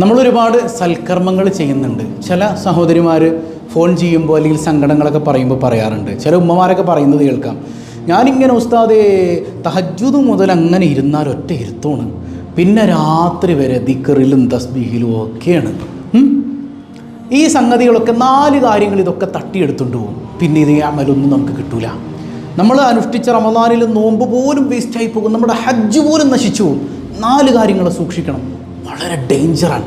നമ്മളൊരുപാട് സൽക്കർമ്മങ്ങൾ ചെയ്യുന്നുണ്ട്. ചില സഹോദരിമാർ ഫോൺ ചെയ്യുമ്പോൾ അല്ലെങ്കിൽ സങ്കടങ്ങളൊക്കെ പറയുമ്പോൾ പറയാറുണ്ട്. ചില ഉമ്മമാരൊക്കെ പറയുന്നത് കേൾക്കാം. ഞാനിങ്ങനെ ഉസ്താദേ തഹജ്ജുദ് മുതൽ അങ്ങനെ ഇരുന്നാൽ ഒറ്റ ഇരുത്തോണ്. പിന്നെ രാത്രി വരെ ദിക്കറിലും തസ്ബീഹിലും ഒക്കെയാണ്? ഈ സംഗതികളൊക്കെ നാല് കാര്യങ്ങൾ ഇതൊക്കെ തട്ടിയെടുത്തുകൊണ്ട് പോകും. പിന്നെ ഇത് അമലൊന്നും നമുക്ക് കിട്ടൂല. നമ്മൾ അനുഷ്ഠിച്ച റമദാനിൽ നോമ്പ് പോലും വേസ്റ്റായി പോകും. നമ്മുടെ ഹജ്ജ് പോലും നശിച്ചു പോകും. നാല് കാര്യങ്ങൾ സൂക്ഷിക്കണം. വളരെ ഡേഞ്ചറാണ്.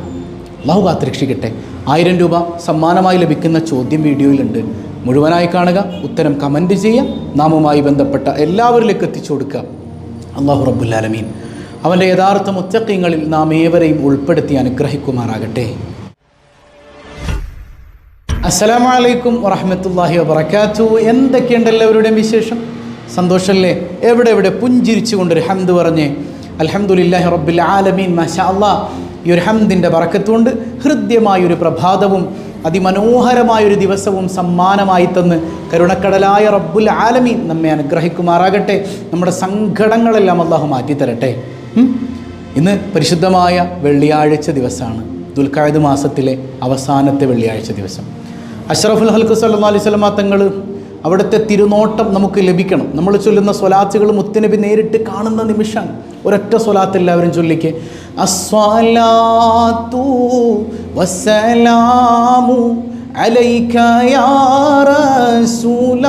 അള്ളാഹു കാത്ത് രക്ഷിക്കട്ടെ ആയിരം രൂപ സമ്മാനമായി ലഭിക്കുന്ന ചോദ്യം വീഡിയോയിലുണ്ട്. മുഴുവനായി കാണുക ഉത്തരം കമന്റ് ചെയ്യുക നാമുമായി ബന്ധപ്പെട്ട എല്ലാവരിലേക്ക് എത്തിച്ചു കൊടുക്കുക. അള്ളാഹു റബ്ബുല്ലാലമീൻ അവന്റെ യഥാർത്ഥ മുത്തക്കിങ്ങളിൽ നാം ഏവരെയും ഉൾപ്പെടുത്തി അനുഗ്രഹിക്കുമാറാകട്ടെ. അസ്സലാമു അലൈക്കും വറഹമത്തല്ലാഹി വബർക്കാത്തു എന്തൊക്കെയുണ്ട് എല്ലാവരുടെയും വിശേഷം? സന്തോഷമല്ലേ എവിടെ എവിടെ പുഞ്ചിരിച്ചു കൊണ്ടൊരു ഹംദ് പറഞ്ഞേ അൽഹംദുലില്ലാഹി റബ്ബിൽ ആലമീൻ മാഷാ അള്ളാ ഈ ഒരു ഹംദിന്റെ വറക്കത്തുകൊണ്ട് ഹൃദ്യമായൊരു പ്രഭാതവും അതിമനോഹരമായൊരു ദിവസവും സമ്മാനമായി തന്ന് കരുണക്കടലായ റബ്ബുൽ ആലമീൻ നമ്മെ അനുഗ്രഹിക്കുമാറാകട്ടെ. നമ്മുടെ സങ്കടങ്ങളെല്ലാം അള്ളാഹു മാറ്റിത്തരട്ടെ. തരട്ടെ ഇന്ന് പരിശുദ്ധമായ വെള്ളിയാഴ്ച ദിവസമാണ്. ദുൽഖായത് മാസത്തിലെ അവസാനത്തെ വെള്ളിയാഴ്ച ദിവസം. അഷ്റഫുൽ ഹൽക്കു സല്ലാ അലൈഹി തങ്ങൾ അവിടുത്തെ തിരുനോട്ടം നമുക്ക് ലഭിക്കണം. നമ്മൾ ചൊല്ലുന്ന സ്വലാത്തുകൾ മുത്തനബി നേരിട്ട് കാണുന്ന നിമിഷം ഒരൊറ്റ സ്വലാത്ത് എല്ലാവരും ചൊല്ലിക്ക്. അസ്വാലാത്തു വസ്സലാമു അലൈക യാ റസൂലല്ലാഹ്.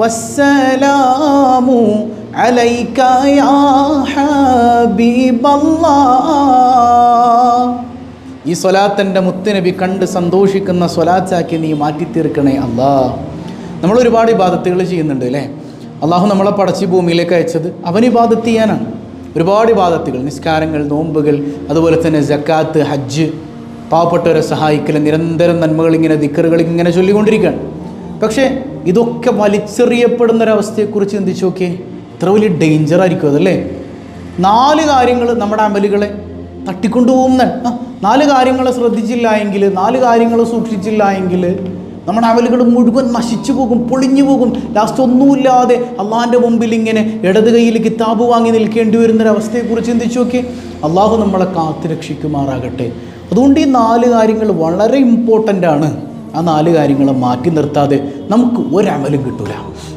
വസ്സലാമു അലൈക യാ ഈ സ്വലാത്തന്റെ മുത്തുനബി കണ്ട് സന്തോഷിക്കുന്ന സ്വലാത്താക്കി നീ മാറ്റി തീർക്കണേ അല്ലാ. നമ്മൾ ഒരുപാട് ഇബാദത്തുകൾ ചെയ്യുന്നുണ്ട് അല്ലേ? അള്ളാഹു നമ്മളെ പടച്ചി ഭൂമിയിലേക്ക് അയച്ചത് അവൻ ഇബാദത്ത് ചെയ്യാനാണ്. ഒരുപാട് ഇബാദത്തുകൾ നിസ്കാരങ്ങൾ നോമ്പുകൾ അതുപോലെ തന്നെ ജക്കാത്ത് ഹജ്ജ് പാവപ്പെട്ടവരെ സഹായിക്കൽ നിരന്തരം നന്മകൾ ഇങ്ങനെ ദിക്കറുകൾ ഇങ്ങനെ ചൊല്ലിക്കൊണ്ടിരിക്കുകയാണ്. പക്ഷേ ഇതൊക്കെ വലിച്ചെറിയപ്പെടുന്ന ഒരവസ്ഥയെക്കുറിച്ച് ചിന്തിച്ചു നോക്കിയേ ഇത്ര വലിയ ഡേഞ്ചർ ആയിരിക്കും അതല്ലേ? നാല് കാര്യങ്ങൾ നമ്മുടെ അമലുകളെ തട്ടിക്കൊണ്ടുപോകുന്ന നാല് കാര്യങ്ങൾ ശ്രദ്ധിച്ചില്ല എങ്കിൽ നാല് കാര്യങ്ങൾ സൂക്ഷിച്ചില്ല എങ്കിൽ നമ്മുടെ അവലുകൾ മുഴുവൻ നശിച്ചു പോകും പൊളിഞ്ഞു പോകും. ലാസ്റ്റ് ഒന്നുമില്ലാതെ അള്ളാഹിന്റെ മുമ്പിൽ ഇങ്ങനെ ഇടത് കയ്യിൽ കിതാബ് വാങ്ങി നിൽക്കേണ്ടി വരുന്നൊരവസ്ഥയെക്കുറിച്ച് ചിന്തിച്ചു നോക്കി. അള്ളാഹു നമ്മളെ കാത്തു രക്ഷിക്കുമാറാകട്ടെ. അതുകൊണ്ട് ഈ നാല് കാര്യങ്ങൾ വളരെ ഇമ്പോർട്ടന്റ് ആണ്. ആ നാല് കാര്യങ്ങൾ മാറ്റി നിർത്താതെ നമുക്ക് ഒരമലും കിട്ടൂല.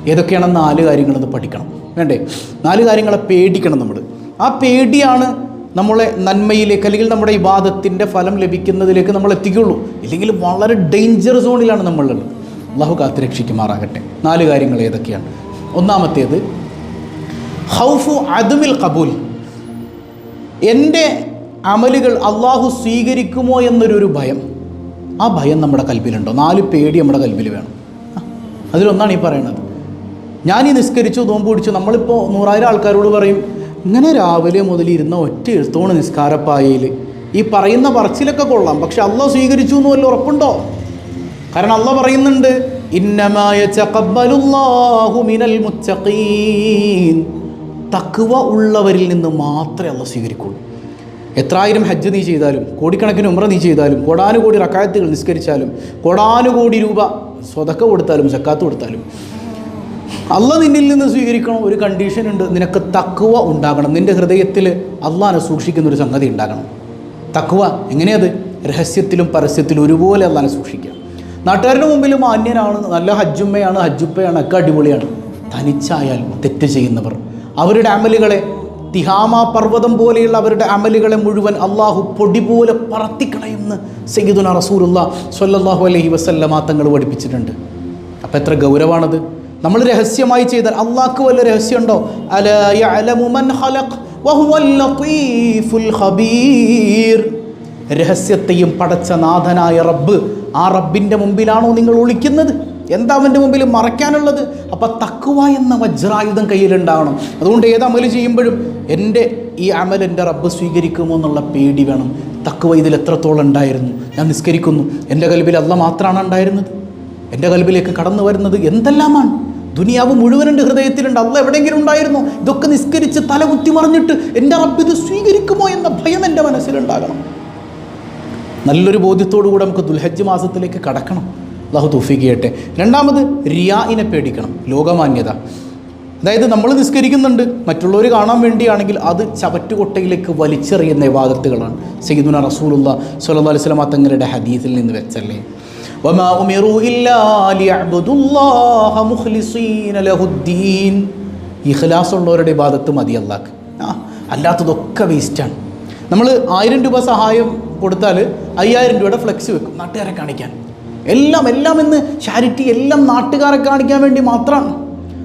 ഏതൊക്കെയാണ് നാല് കാര്യങ്ങളെന്ന് പഠിക്കണം. വേണ്ടേ? നാല് കാര്യങ്ങളെ പേടിക്കണം നമ്മൾ. ആ പേടിയാണ് നമ്മളെ നന്മയിലേക്ക് അല്ലെങ്കിൽ നമ്മുടെ വിവാദത്തിന്റെ ഫലം ലഭിക്കുന്നതിലേക്ക് നമ്മൾ എത്തിക്കുള്ളൂ ഇല്ലെങ്കിൽ വളരെ ഡേഞ്ചർ സോണിലാണ് നമ്മളുള്ളത്. അള്ളാഹു കാത്ത് രക്ഷിക്കുമാറാകട്ടെ നാല് കാര്യങ്ങൾ ഏതൊക്കെയാണ്? ഒന്നാമത്തേത് ഹൗഫു അദുമിൽ കബൂൽ എന്റെ അമലുകൾ അള്ളാഹു സ്വീകരിക്കുമോ എന്നൊരു ഭയം. ആ ഭയം നമ്മുടെ കൽബിലുണ്ടോ നാല് പേടി നമ്മുടെ കൽബിൽ വേണം. അതിലൊന്നാണ് ഈ പറയുന്നത്. ഞാൻ ഈ നിസ്കരിച്ചു നോമ്പ് പിടിച്ചു നമ്മളിപ്പോൾ നൂറായിരം ആൾക്കാരോട് പറയും ഇങ്ങനെ രാവിലെ മുതൽ ഇരുന്ന ഒറ്റ എഴുത്തോണ് നിസ്കാരപ്പായയിൽ. ഈ പറയുന്ന പറച്ചിലൊക്കെ കൊള്ളാം പക്ഷെ അല്ല സ്വീകരിച്ചു എന്ന് വല്ല ഉറപ്പുണ്ടോ? കാരണം അല്ല പറയുന്നുണ്ട് ഇന്നമായ തക്കുവ ഉള്ളവരിൽ നിന്ന് മാത്രമേ അല്ല സ്വീകരിക്കുള്ളൂ. എത്രായിരം ഹജ്ജ് നീ ചെയ്താലും കോടിക്കണക്കിന് ഉമ്ര നീ ചെയ്താലും കോടാനുകോടി റക്കായത്തുകൾ നിസ്കരിച്ചാലും കോടാനുകോടി രൂപ സ്വതക്ക കൊടുത്താലും സക്കാത്ത് കൊടുത്താലും അല്ല നിന്നിൽ നിന്ന് സ്വീകരിക്കണം ഒരു കണ്ടീഷൻ ഉണ്ട്. നിനക്ക് തക്കുവ ഉണ്ടാകണം. നിന്റെ ഹൃദയത്തിൽ അള്ളാനെ സൂക്ഷിക്കുന്ന ഒരു സംഗതി ഉണ്ടാകണം. തക്കുവ എങ്ങനെയത് രഹസ്യത്തിലും പരസ്യത്തിലും ഒരുപോലെ അള്ളാനെ സൂക്ഷിക്കുക. നാട്ടുകാരുടെ മുമ്പിൽ മാന്യനാണ് നല്ല ഹജ്ജുമ്മയാണ് ഹജ്ജുപ്പയാണ് ഒക്കെ അടിപൊളിയാണ്. തനിച്ചായാൽ തെറ്റ് ചെയ്യുന്നവർ. അവരുടെ അമലുകളെ തിഹാമ പർവതം പോലെയുള്ള അവരുടെ അമലുകളെ മുഴുവൻ അള്ളാഹു പൊടി പോലെ പറത്തിക്കളയുന്ന സയ്യിദുന റസൂലുള്ള സ്വല്ലല്ലാഹു അലഹി വസല്ലമ തങ്ങൾ പഠിപ്പിച്ചിട്ടുണ്ട്. അപ്പം എത്ര ഗൗരവമാണത് നമ്മൾ രഹസ്യമായി ചെയ്താൽ അള്ളാഹ്ക്ക് വല്ല രഹസ്യമുണ്ടോ? രഹസ്യത്തെയും പടച്ച നാഥനായ റബ്ബ് ആ റബ്ബിന്റെ മുമ്പിലാണോ നിങ്ങൾ ഒളിക്കുന്നത്? എന്താ അവന്റെ മുമ്പിൽ മറയ്ക്കാനുള്ളത്? അപ്പം തക്കുവ എന്ന വജ്രായുധം കയ്യിലുണ്ടാവണം. അതുകൊണ്ട് ഏത് അമൽ ചെയ്യുമ്പോഴും എന്റെ ഈ അമൽ എന്റെ റബ്ബ് സ്വീകരിക്കുമോ എന്നുള്ള പേടി വേണം. തക്കുവ ഇതിൽ എത്രത്തോളം ഉണ്ടായിരുന്നു? ഞാൻ നിസ്കരിക്കുന്നു. എന്റെ കൽബിൽ അല്ല മാത്രമാണ് ഉണ്ടായിരുന്നത്. എന്റെ കൽബിലേക്ക് കടന്നു വരുന്നത് എന്തെല്ലാമാണ്? ദുനിയാവ് മുഴുവൻ എന്റെ ഹൃദയത്തിലുണ്ട്. അള്ള എവിടെയെങ്കിലും ഉണ്ടായിരുന്നു? ഇതൊക്കെ നിസ്കരിച്ച് തല കുത്തി മറിഞ്ഞിട്ട് എന്റെ റബ്ബ് ഇത് സ്വീകരിക്കുമോ എന്ന ഭയം എന്റെ മനസ്സിലുണ്ടാകണം. നല്ലൊരു ബോധ്യത്തോടു കൂടെ നമുക്ക് ദുൽഹജ്ജ് മാസത്തിലേക്ക് കടക്കണം. അള്ളാഹു തൂഫിക്ക് ചെയ്യട്ടെ. രണ്ടാമത് റിയാഇനെ പേടിക്കണം. ലോകമാന്യത. അതായത് നമ്മൾ നിസ്കരിക്കുന്നുണ്ട്. മറ്റുള്ളവർ കാണാൻ വേണ്ടിയാണെങ്കിൽ അത് ചവറ്റുകൊട്ടയിലേക്ക് വലിച്ചെറിയുന്ന വിവാദത്തുകളാണ് സയ്യിദുന റസൂലുള്ള സ്വല്ലല്ലാഹു അലൈഹി വസല്ലമ തങ്ങളുടെ ഹദീസിൽ നിന്ന് വെച്ചല്ലേ? വമാ ഉമിറു ഇല്ലാ ലിയഅബ്ദുല്ലാഹ മുഖ്ലിസീന ലഹുദ്ദീൻ. ഇഖ്ലാസ് ഉള്ളവരുടെ ഇബാദത്ത് മതി അല്ലാഹ് ആ അല്ലാത്തതൊക്കെ വേസ്റ്റാണ്. നമ്മൾ ആയിരം രൂപ സഹായം കൊടുത്താൽ അയ്യായിരം രൂപയുടെ ഫ്ലെക്സ് വെക്കും നാട്ടുകാരെ കാണിക്കാൻ. എല്ലാം എല്ലാം എന്ന് ചാരിറ്റി എല്ലാം നാട്ടുകാരെ കാണിക്കാൻ വേണ്ടി മാത്രമാണ്.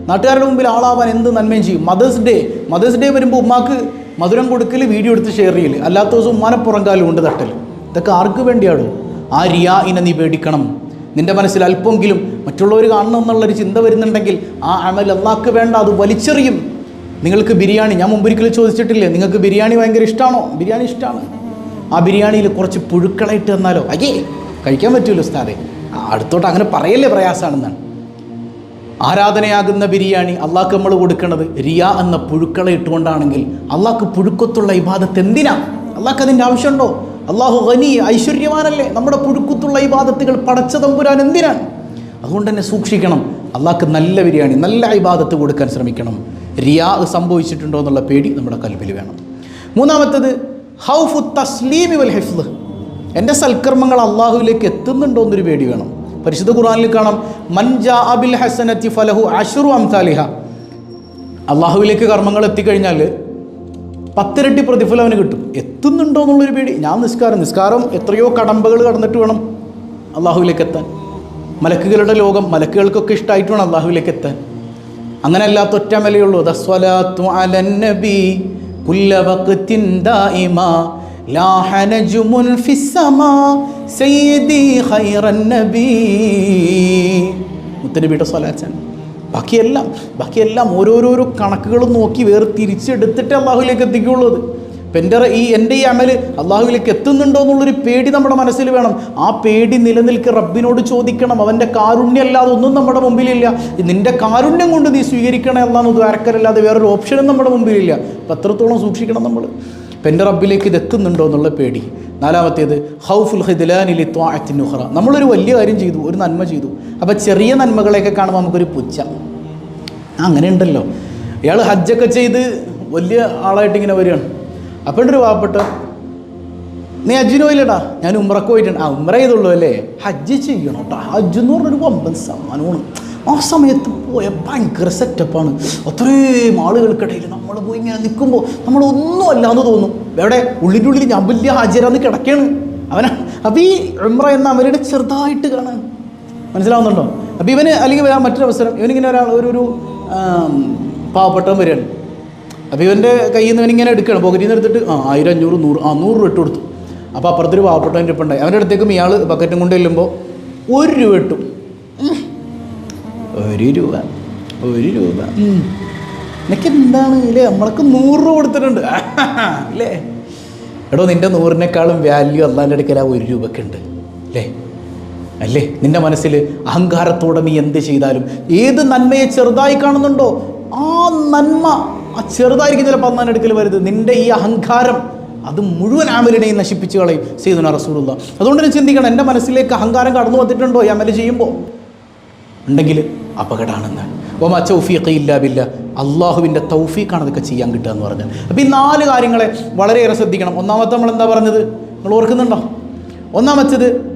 നാട്ടുകാരുടെ മുമ്പിൽ ആളാവാൻ എന്ത് നന്മയും ചെയ്യും? മദേഴ്സ് ഡേ മദേഴ്സ് ഡേ വരുമ്പോൾ ഉമ്മാക്ക് മധുരം കൊടുക്കൽ വീഡിയോ എടുത്ത് ഷെയർ ചെയ്യൽ അല്ലാത്ത ദിവസം ഉമ്മാനെ പുറങ്കാലും കൊണ്ട് തട്ടൽ ഇതൊക്കെ ആർക്ക് വേണ്ടിയാണോ ആ ഇനെ നീ പേടിക്കണം. നിന്റെ മനസ്സിൽ അല്പമെങ്കിലും മറ്റുള്ളവർ കാണണം എന്നുള്ളൊരു ചിന്ത വരുന്നുണ്ടെങ്കിൽ ആ അമൽ അള്ളാഹ്ക്ക് വേണ്ട അത് വലിച്ചെറിയും. നിങ്ങൾക്ക് ബിരിയാണി ഞാൻ മുമ്പൊരിക്കലും ചോദിച്ചിട്ടില്ലേ നിങ്ങൾക്ക് ബിരിയാണി ഭയങ്കര ഇഷ്ടമാണോ ബിരിയാണി ഇഷ്ടമാണ് ആ ബിരിയാണിയിൽ കുറച്ച് പുഴുക്കളയിട്ട് തന്നാലോ? അയ്യേ കഴിക്കാൻ പറ്റുമല്ലോ ആ, അടുത്തോട്ട് അങ്ങനെ പറയല്ലേ പ്രയാസമാണെന്നാണ് ആരാധനയാകുന്ന ബിരിയാണി അള്ളാഹ്ക്ക് നമ്മൾ കൊടുക്കുന്നത് റിയ എന്ന പുഴുക്കളെ ഇട്ടുകൊണ്ടാണെങ്കിൽ അള്ളാഹ്ക്ക് പുഴുക്കത്തുള്ള ഇബാദത്ത് എന്തിനാ? അള്ളാഹ്ക്ക് അതിന്റെ ആവശ്യമുണ്ടോ? അള്ളാഹു ഖനി ഐശ്വര്യവാനല്ലേ? നമ്മുടെ പുഴുക്കത്തുള്ള ഇബാദത്തുകൾ പടച്ച തമ്പുരാൻ എന്തിനാണ്? അതുകൊണ്ട് തന്നെ സൂക്ഷിക്കണം. അള്ളാഹ്ക്ക് നല്ല ബിരിയാണി നല്ല ഇബാദത്ത് കൊടുക്കാൻ ശ്രമിക്കണം. റിയാ സംഭവിച്ചിട്ടുണ്ടോ എന്നുള്ള പേടി നമ്മുടെ കൽപ്പിൽ വേണം. മൂന്നാമത്തത് ഹൗഫു തസ്ലീമി വൽ ഹെഫ് എന്റെ സൽക്കർമ്മങ്ങൾ അള്ളാഹുവിലേക്ക് എത്തുന്നുണ്ടോ എന്നൊരു പേടി വേണം. പരിശുദ്ധ ഖുറാനിൽ കാണാം മൻജാ അബിൽ ഹസനത്തി ഫലഹു അഷുറു അംസാലിഹ. അള്ളാഹുവിലേക്ക് കർമ്മങ്ങൾ എത്തിക്കഴിഞ്ഞാൽ പത്തിരട്ടി പ്രതിഫലം അവന് കിട്ടും. എത്തുന്നുണ്ടോ എന്നുള്ളൊരു പേടി. ഞാൻ നിസ്കാരം നിസ്കാരം എത്രയോ കടമ്പകൾ കടന്നിട്ട് വേണം അള്ളാഹുവിലേക്ക് എത്താൻ. മലക്കുകളുടെ ലോകം മലക്കുകൾക്കൊക്കെ ഇഷ്ടമായിട്ട് വേണം അള്ളാഹുവിലേക്ക് എത്താൻ. അങ്ങനെ അല്ലാത്ത ഒറ്റ മലയുള്ളൂ ദസ്വലാത്തു അലന്നബി ദായിമ മുത്തനബിയുടെ സ്വലാച്ചാണ് ബാക്കിയെല്ലാം ബാക്കിയെല്ലാം ഓരോരോരോ കണക്കുകളും നോക്കി വേറെ തിരിച്ചെടുത്തിട്ട് അള്ളാഹുവിലേക്ക് എത്തിക്കുള്ളൂ അത്. ഇപ്പം എന്റെ ഈ എന്റെ ഈ അമൽ അള്ളാഹുവിലേക്ക് എത്തുന്നുണ്ടോ എന്നുള്ളൊരു പേടി നമ്മുടെ മനസ്സിൽ വേണം. ആ പേടി നിലനിൽക്ക് റബ്ബിനോട് ചോദിക്കണം. അവന്റെ കാരുണ്യം അല്ലാതെ ഒന്നും നമ്മുടെ മുമ്പിലില്ല. നിന്റെ കാരുണ്യം കൊണ്ട് നീ സ്വീകരിക്കണേ എന്നാണ് ദ്വാരക്കരല്ലാതെ വേറൊരു ഓപ്ഷനും നമ്മുടെ മുമ്പിലില്ല. അപ്പം എത്രത്തോളം സൂക്ഷിക്കണം നമ്മൾ. ഇപ്പം എന്റെ റബ്ബിലേക്ക് ഇത് എത്തുന്നുണ്ടോ എന്നുള്ള പേടി. നാലാമത്തേത് ഹൗഫുൽ ഹിദ്ലാനിലി ത്വാഅത്തിനുഹറ നമ്മളൊരു വലിയ കാര്യം ചെയ്തു ഒരു നന്മ ചെയ്തു. അപ്പോൾ ചെറിയ നന്മകളെയൊക്കെ കാണുമ്പോൾ നമുക്കൊരു പുച്ഛം. അങ്ങനെ ഉണ്ടല്ലോ ഇയാൾ ഹജ്ജൊക്കെ ചെയ്ത് വലിയ ആളായിട്ട് ഇങ്ങനെ വരികയാണ്. അപ്പോൾ ഒരു പാവപ്പെട്ട നീ ഹജ്ജിന് പോയില്ലടാ? ഞാൻ ഉമ്രക്ക് പോയിട്ടുണ്ട്. ആ ഉമ്ര ചെയ്തുള്ളൂ അല്ലേ? ഹജ്ജ് ചെയ്യണം കേട്ടോ ഹജ്ജ് എന്ന് പറഞ്ഞൊരു വമ്പൻ സമ്മാനമാണ് ആ സമയത്ത് പോയ ഭയങ്കര സെറ്റപ്പാണ് അത്രയും ആളുകൾക്കിടയിൽ നമ്മൾ പോയി ഇങ്ങനെ നിൽക്കുമ്പോൾ നമ്മളൊന്നും അല്ലാന്ന് തോന്നും. എവിടെ? ഉള്ളിൽ ഞാൻ വലിയ ഹാജരാന്ന് കിടക്കുകയാണ് അവന അപ്പം ഈ എംറ എന്ന അവരുടെ ചെറുതായിട്ട് കാണാൻ. മനസ്സിലാവുന്നുണ്ടോ? അപ്പം ഇവന് അല്ലെങ്കിൽ വേറെ മറ്റൊരു അവസരം. ഇവനിങ്ങനെ ഒരാൾ ഒരു പാവപ്പെട്ടവൻ വരികയാണ്. അപ്പോൾ ഇവന്റെ കയ്യിൽ നിന്ന് ഇവനിങ്ങനെ എടുക്കുകയാണ്. പോക്കറ്റിൽ നിന്ന് എടുത്തിട്ട് ആ ആയിരം അഞ്ഞൂറ് നൂറ് ആ നൂറ് രൂപ ഇട്ട് കൊടുത്തു. അപ്പോൾ അപ്പുറത്തൊരു പാവപ്പെട്ടവന്റെ ഇപ്പം ഉണ്ടായി അവന്റെ അടുത്തേക്കും ഇയാൾ ബക്കറ്റും കൊണ്ട് ചെല്ലുമ്പോൾ ഒരു രൂപ ഇട്ടും. ഒരു രൂപ. ഒരു രൂപ. എന്താണ് ഇല്ലേ? നമ്മൾക്ക് നൂറ് രൂപ കൊടുത്തിട്ടുണ്ട്. അല്ലേ എടോ നിന്റെ നൂറിനേക്കാളും വാല്യൂ അള്ളാന്റെ അടുക്കൽ ആ ഒരു രൂപക്ക് ഉണ്ട്. അല്ലേ അല്ലേ? നിന്റെ മനസ്സിൽ അഹങ്കാരത്തോടെ നീ എന്ത് ചെയ്താലും ഏത് നന്മയെ ചെറുതായി കാണുന്നുണ്ടോ ആ നന്മ ആ ചെറുതായിരിക്കും ചിലപ്പോൾ അന്നാൻ എടുക്കൽ വരുന്നത് നിന്റെ ഈ അഹങ്കാരം അത് മുഴുവൻ ആമലിനെയും നശിപ്പിച്ച് കളയും സീതുന റസൂലുള്ള. അതുകൊണ്ട് തന്നെ ചിന്തിക്കണം എന്റെ മനസ്സിലേക്ക് അഹങ്കാരം കടന്നു വന്നിട്ടുണ്ടോ? ഈ അമൽ ചെയ്യുമ്പോൾ ഉണ്ടെങ്കിൽ അപകടമാണെന്ന് ഓമ ചൗഫീഖ് ഇല്ല ബില്ല. അള്ളാഹുവിന്റെ തൗഫീഖാണ് അതൊക്കെ ചെയ്യാൻ കിട്ടുക എന്ന് പറഞ്ഞത്. അപ്പോൾ ഈ നാല് കാര്യങ്ങളെ വളരെയേറെ ശ്രദ്ധിക്കണം. ഒന്നാമത്തെ നമ്മൾ എന്താ പറഞ്ഞത്? നിങ്ങൾ ഓർക്കുന്നുണ്ടോ? ഒന്നാമത്തേത്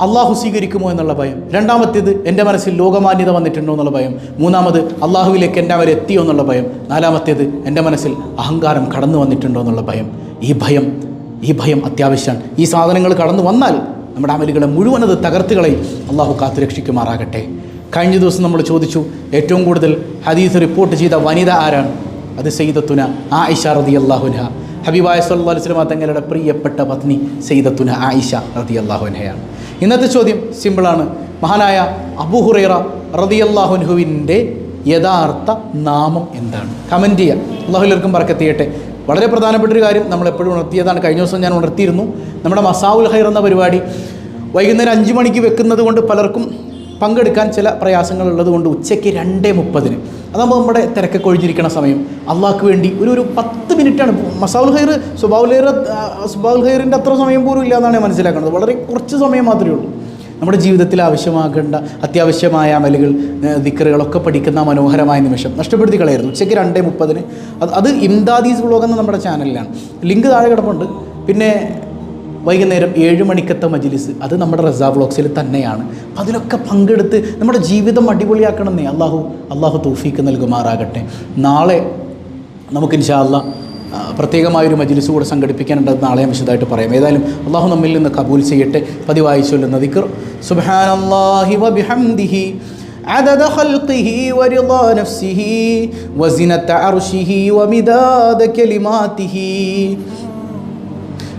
അള്ളാഹു സ്വീകരിക്കുമോ എന്നുള്ള ഭയം. രണ്ടാമത്തേത് എന്റെ മനസ്സിൽ ലോകമാന്യത വന്നിട്ടുണ്ടോ എന്നുള്ള ഭയം. മൂന്നാമത് അള്ളാഹുവിലേക്ക് എന്റെ അവർ എത്തിയോ എന്നുള്ള ഭയം. നാലാമത്തേത് എന്റെ മനസ്സിൽ അഹങ്കാരം കടന്നു വന്നിട്ടുണ്ടോ എന്നുള്ള ഭയം. ഈ ഭയം ഈ ഭയം അത്യാവശ്യമാണ്. ഈ സാധനങ്ങൾ കടന്നു വന്നാൽ നമ്മുടെ അമലുകളെ മുഴുവൻ അത് തകർത്തുകളെ അള്ളാഹു കാത്തു രക്ഷിക്കുമാറാകട്ടെ കഴിഞ്ഞ ദിവസം നമ്മൾ ചോദിച്ചു ഏറ്റവും കൂടുതൽ ഹദീസ് റിപ്പോർട്ട് ചെയ്ത വനിത ആരാണ്? അത് സെയ്ദത്തുന ആയിഷ റതി അള്ളാഹുൻഹ ഹബീബായ അലൈഹി വസല്ലം തങ്ങളുടെ പ്രിയപ്പെട്ട പത്നി സെയ്ദത്തുന ആയിഷ റതി അള്ളാഹുൻഹയാണ് ഇന്നത്തെ ചോദ്യം സിമ്പിളാണ് മഹാനായ അബുഹുറൈറ റതി അള്ളാഹുൻഹുവിന്റെ യഥാർത്ഥ നാമം എന്താണ്? കമന്റ് ചെയ്യുക. അള്ളാഹുലർക്കും പറക്കെത്തിയട്ടെ വളരെ പ്രധാനപ്പെട്ട ഒരു കാര്യം നമ്മൾ എപ്പോഴും ഉണർത്തിയതാണ്. കഴിഞ്ഞ ദിവസം ഞാൻ ഉണർത്തിയിരുന്നു. നമ്മുടെ മസാവുൽ ഹൈർ എന്ന പരിപാടി വൈകുന്നേരം അഞ്ച് മണിക്ക് വെക്കുന്നത് കൊണ്ട് പലർക്കും പങ്കെടുക്കാൻ ചില പ്രയാസങ്ങളുള്ളത് കൊണ്ട് ഉച്ചയ്ക്ക് രണ്ടേ മുപ്പതിന്. അതാകുമ്പോൾ നമ്മുടെ തിരക്കൊക്കെ ഒഴിഞ്ഞിരിക്കുന്ന സമയം. അള്ളാഹ്ക്ക് വേണ്ടി ഒരു ഒരു പത്ത് മിനിറ്റാണ്. മസാവുൽ ഹൈർ സുബാവുൽ ഹൈർ സുബാവുൽ ഹൈറിന്റെ അത്ര സമയം പോലും ഇല്ല എന്നാണ് മനസ്സിലാക്കുന്നത്. വളരെ കുറച്ച് സമയം മാത്രമേ ഉള്ളൂ. നമ്മുടെ ജീവിതത്തിൽ ആവശ്യമാകേണ്ട അത്യാവശ്യമായ അമലുകൾ ദിക്കറുകളൊക്കെ പഠിക്കുന്ന മനോഹരമായ നിമിഷം നഷ്ടപ്പെടുത്തി കളയായിരുന്നു ഉച്ചയ്ക്ക് രണ്ടേ മുപ്പതിന്. അത് അത് ഇംദാദീസ് വ്ളോഗ് എന്ന നമ്മുടെ ചാനലിലാണ്. ലിങ്ക് താഴെ കിടപ്പുണ്ട്. പിന്നെ വൈകുന്നേരം ഏഴ് മണിക്കത്തെ മജ്ലിസ് അത് നമ്മുടെ റസാ വ്ളോഗ്സിൽ തന്നെയാണ് അപ്പം അതിലൊക്കെ പങ്കെടുത്ത് നമ്മുടെ ജീവിതം അടിപൊളിയാക്കണമെന്നേ അള്ളാഹു അള്ളാഹു തൗഫീക്ക് നൽകുമാറാകട്ടെ നാളെ നമുക്ക് ഇൻഷാല്ല പ്രത്യേകമായൊരു മജ്ലിസ് കൂടെ സംഘടിപ്പിക്കാനുള്ളത് നാളെ ഞാൻ വിശദമായിട്ട് പറയാം ഏതായാലും അള്ളാഹു നമ്മിൽ നിന്ന് കബൂൽ ചെയ്യട്ടെ പതിവായി ചൊല്ലുന്ന ദിക്ർ സുബ്ഹാനല്ലാഹി വബിഹംദിഹി عدد خلقه ورضا نفسه وزنة عرشه ومداد كلماته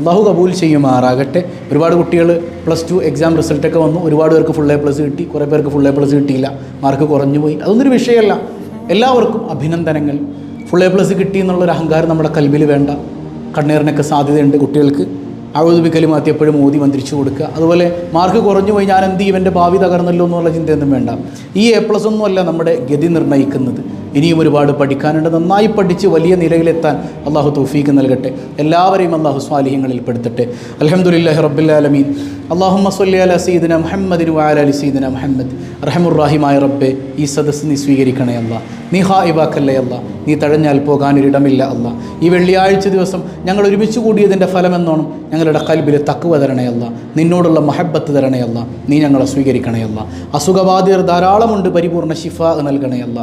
അള്ളാഹു കബൂൽ ചെയ്യുമാറാകട്ടെ. ഒരുപാട് കുട്ടികൾ പ്ലസ് ടു എക്സാം റിസൾട്ടൊക്കെ വന്നു. ഒരുപാട് പേർക്ക് ഫുൾ എ പ്ലസ് കിട്ടി. കുറേ പേർക്ക് ഫുൾ എ പ്ലസ് കിട്ടിയില്ല. മാർക്ക് കുറഞ്ഞു പോയി അതൊന്നൊരു വിഷയമല്ല. എല്ലാവർക്കും അഭിനന്ദനങ്ങൾ. ഫുൾ എ പ്ലസ് കിട്ടി എന്നുള്ളൊരു അഹങ്കാരം നമ്മുടെ കൽബിൽ വേണ്ട. കണ്ണീറിനൊക്കെ സാധ്യതയുണ്ട് കുട്ടികൾക്ക്. അഴുതുബിക്കലുമാത്തി എപ്പോഴും മോദി മന്ത്രിച്ചു കൊടുക്കുക. അതുപോലെ മാർക്ക് കുറഞ്ഞു പോയി ഞാൻ എന്ത് എന്റെ ഭാവി തകർന്നല്ലോ എന്നുള്ള ചിന്തയൊന്നും വേണ്ട. ഈ എ പ്ലസ് ഒന്നുമല്ല നമ്മുടെ ഗതി നിർണയിക്കുന്നത്. ഇനിയും ഒരുപാട് പഠിക്കാനുണ്ട്. നന്നായി പഠിച്ച് വലിയ നിലയിലെത്താൻ അള്ളാഹു തൗഫീക്ക് നൽകട്ടെ. എല്ലാവരെയും അള്ളാഹു സ്വാലിഹ്യങ്ങളിൽ പെടുത്തട്ടെ. അലഹമുല്ലാഹി റബ്ബുല്ലാലമീൻ അള്ളാഹുമ്മ സല്ലി അല സീദന മുഹമ്മദിന് അലി സീദന മുഹമ്മദ്. റഹമുറാഹിമായ റബ്ബെ ഈ സദസ്സ് നീ സ്വീകരിക്കണേ അല്ല. നീ ഹാ ഇബാക്കല്ലേ അല്ല. നീ തഴഞ്ഞാൽ പോകാനൊരിടമില്ല അല്ല. ഈ വെള്ളിയാഴ്ച ദിവസം ഞങ്ങൾ ഒരുമിച്ച് കൂടിയതിന്റെ ഫലമെന്നോണം ഞങ്ങളുടെ കൽബിൽ തക്കുവ തരണയല്ല നിന്നോടുള്ള മഹബത്ത് തരണയല്ല നീ ഞങ്ങളെ സ്വീകരിക്കണേ സ്വീകരിക്കണയല്ല അസുഖബാധിതർ ധാരാളമുണ്ട്. പരിപൂർണ ശിഫ നൽകണയല്ല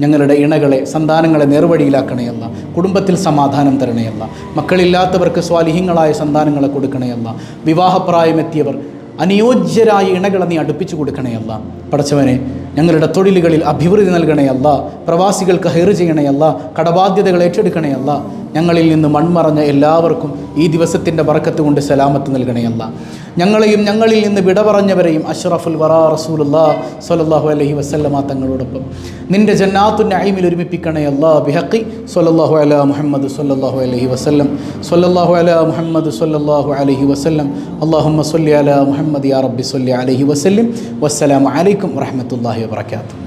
ഞങ്ങളുടെ ഇണകളെ സന്താനങ്ങളെ നേർവഴിയിലാക്കണയല്ല കുടുംബത്തിൽ സമാധാനം തരണയല്ല മക്കളില്ലാത്തവർക്ക് സ്വാലിഹ്യങ്ങളായ സന്താനങ്ങളെ കൊടുക്കണയല്ല വിവാഹപ്രായമെത്തിയവർ അനുയോജ്യരായ ഇണകളെ നീ അടുപ്പിച്ചു കൊടുക്കണയല്ല പടച്ചവനെ ഞങ്ങളുടെ തൊഴിലുകളിൽ അഭിവൃദ്ധി നൽകണയല്ല പ്രവാസികൾക്ക് ഹെയർ ചെയ്യണയല്ല കടബാധ്യതകൾ ഏറ്റെടുക്കണയല്ല ഞങ്ങളിൽ നിന്ന് മൺമറഞ്ഞ എല്ലാവർക്കും ഈ ദിവസത്തിന്റെ വറക്കത്ത് കൊണ്ട് സലാമത്ത് നൽകണയല്ല ഞങ്ങളെയും ഞങ്ങളിൽ നിന്ന് വിട പറഞ്ഞവരെയും അഷ്റഫുൽ വറാ റസൂലുല്ലാ സ്വല്ലല്ലാഹു അലഹി വസല്ലമ തങ്ങളോടൊപ്പം. നിന്റെ ജന്നാത്തു നഈമിൽ ഒരുമിപ്പിക്കണയല്ല ബിഹക്കി സ്വല്ലല്ലാഹു അല മുഹമ്മദ് സൊല്ലാഹു അലഹി വസല്ലം. സൊല്ലാഹു അല മുഹമ്മദ് സൊല്ലാഹു അലഹി വസല്ലം. അല്ലാഹുമ്മ സൊല്ലി അല മുഹമ്മദ് യാ റബ്ബി സൊല്ലി അലഹി വസല്ലം. വസ്സലാമു അലൈക്കും Barakatuh.